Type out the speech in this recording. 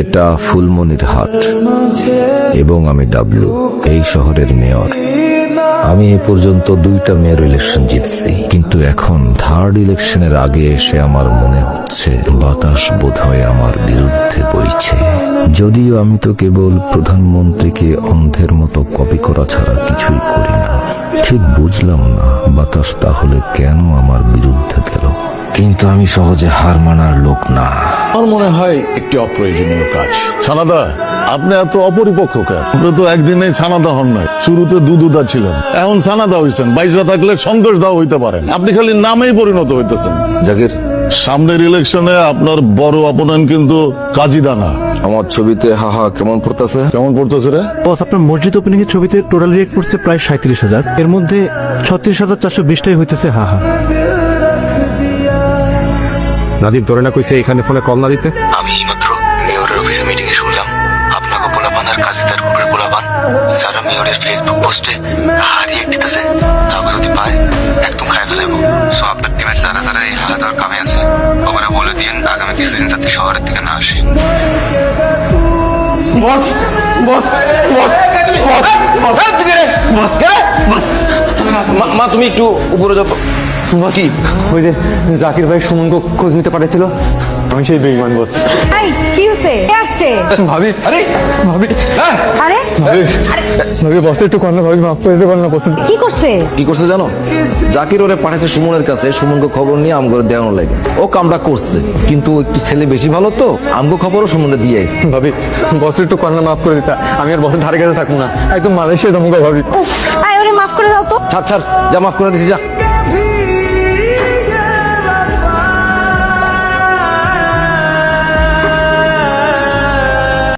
এটা ফুলমনির হাট এবং আমি ডাবলু এই শহরের মেয়র। আমি এ পর্যন্ত দুইটা মেয়র ইলেকশন জিতছি, কিন্তু এখন থার্ড ইলেকশনের আগে এসে আমার মনে হচ্ছে বাতাস বোধহয় আমার বিরুদ্ধে বইছে। যদিও আমি তো কেবল প্রধানমন্ত্রীকে অন্ধের মতো কপি করা ছাড়া কিছুই করি না। ঠিক বুঝলাম না বাতাস তাহলে কেন আমার বিরুদ্ধে গেল? কিন্তু আমি সহজে হার মানার লোক না। আমার মনে হয় একটি অপ্রয়োজনীয় কাজ। ছানাদা আপনি এত অপরিপক্ষ কেন? আপনি তো একদিনে ছানাদা হন নাই। শুরুতে দুদুদা ছিলেন। এখন ছানাদা হইছেন। বাইশা থাকলে সন্তোষ দাও হইতে পারেন আপনি খালি নামেই পরিণত হইতেছেন। জাকির। সামনের ইলেকশনে আপনার বড় অপোনেন্ট কিন্তু কাজী দানা। আমার ছবিতে হাহা কেমন পড়তেছে? কেমন পড়তেছে রে? বস আপনার মসজিদ ওপেনিং এর ছবিতে টোটাল রেট পড়ছে প্রায় সাঁত্রিশ হাজার। এর মধ্যে ছত্রিশ হাজার চারশো বিশটাই হইতেছে হা হা নাদিম তোরে না কইছে এখানে ফোনে কল না দিতে আমি এইমাত্র মেয়রের অফিসে মিটিং এ শুনলাম আপনাকে পোলাপান আর কাজীদার গ্রুপের পোলাপান যারা মেয়রের ফেসবুক পোস্টে হারিয়ে দিতেছে তাকে যদি পায় একদম খাই ফেলাবো সো আপনার টিমের যারা যারা এই হারা দেওয়ার কামে আছে ওরা বলে দিন আগামী কিছুদিন যাতে শহরের থেকে না আসে বস বস বস মা তুমি একটু উপরে যাও কি? ওই যে জাকির ভাই সুমনকে খোঁজ নিতে আমি সেই বেইমান বস। এই কি হচ্ছে? কে আসছে? ভাবি। আরে! ভাবি। আরে! ভাবি। ভাবি বসে একটু কর না ভাবি মাফ করে দিতে না বস। কি করছে? কি করছে জানো? জাকির ওরে পাঠাইছে সুমনের কাছে সুমনকে খবর নিয়ে আমগরে দেওয়ানো লাগে। ও কামটা করছে কিন্তু একটু ছেলে বেশি ভালো তো আমগো খবরও সুমনে দিয়ে আইছে। ভাবি বসে একটু কর না মাফ করে দিতা। আমি আর বসের ধারে কাছে থাকব না। একদম মালয়েশিয়া দমকা ভাবি। ওরে মাফ তো? ছাড় ছাড় যা মাফ করে দিছি যা।